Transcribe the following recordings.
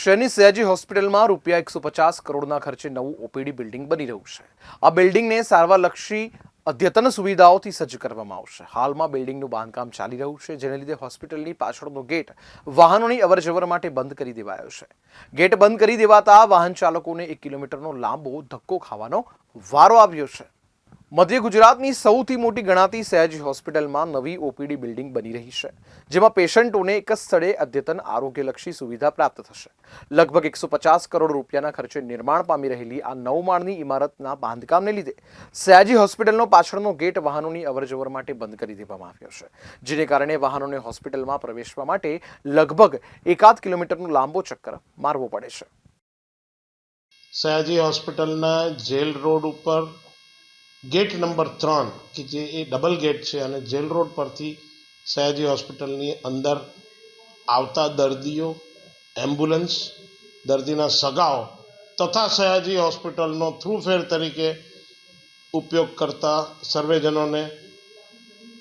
શહેરની સયાજી હોસ્પિટલમાં રૂપિયા એકસો પચાસ કરોડના ખર્ચે નવું ઓપીડી બિલ્ડિંગ બની રહ્યું છે. આ બિલ્ડિંગને સારવારલક્ષી અદ્યતન સુવિધાઓથી સજ્જ કરવામાં આવશે. હાલમાં બિલ્ડિંગનું બાંધકામ ચાલી રહ્યું છે, જેને લીધે હોસ્પિટલની પાછળનો ગેટ વાહનોની અવરજવર માટે બંધ કરી દેવાયો છે. ગેટ બંધ કરી દેવાતા વાહન ચાલકોને એક કિલોમીટરનો લાંબો ધક્કો ખાવાનો વારો આવ્યો છે. મધ્ય ગુજરાતની સૌથી મોટી ગણાતી સહેજ હોસ્પિટલમાં નવી ઓપીડી બિલ્ડિંગ બની રહી છે, જેમાં પેશન્ટોને એક જ સ્થળે અદ્યતન આરોગ્યલક્ષી સુવિધા પ્રાપ્ત થશે. લગભગ એકસો પચાસ કરોડ રૂપિયાના ખર્ચે નિર્માણ પામી રહેલી આ નવ માળની ઇમારતના બાંધકામને લીધે સયાજી હોસ્પિટલનો પાછળનો ગેટ વાહનોની અવરજવર માટે બંધ કરી દેવામાં આવ્યો છે, જેને કારણે વાહનોને હોસ્પિટલમાં પ્રવેશવા માટે લગભગ એકાદ કિલોમીટરનો લાંબો ચક્કર મારવો પડે છે. સયાજી હોસ્પિટલના જેલ રોડ ઉપર ગેટ નંબર ત્રણ, કે જે એ ડબલ ગેટ છે અને જેલ રોડ પરથી સયાજી હોસ્પિટલની અંદર આવતા દર્દીઓ, એમ્બ્યુલન્સ, દર્દીના સગાઓ તથા સયાજી હોસ્પિટલનો થ્રુફેર તરીકે ઉપયોગ કરતા સર્વેજનોને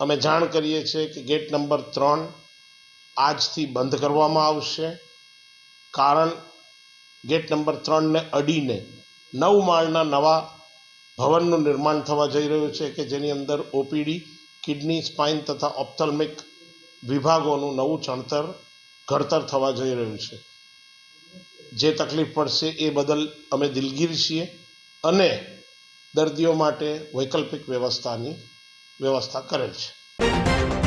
અમે જાણ કરીએ છીએ કે ગેટ નંબર ત્રણ આજથી બંધ કરવામાં આવશે, કારણ ગેટ નંબર ત્રણને અડીને નવ માળના નવા ભવનનું નિર્માણ થવા જઈ રહ્યું છે કે જેની અંદર ઓપીડી, કિડની, સ્પાઇન તથા ઓપ્થલ્મિક વિભાગોનું નવું ચણતર, ઘડતર થવા જઈ રહ્યું છે. જે તકલીફ પડશે એ બદલ અમે દિલગીર છીએ અને દર્દીઓ માટે વૈકલ્પિક વ્યવસ્થાની વ્યવસ્થા કરેલ છે.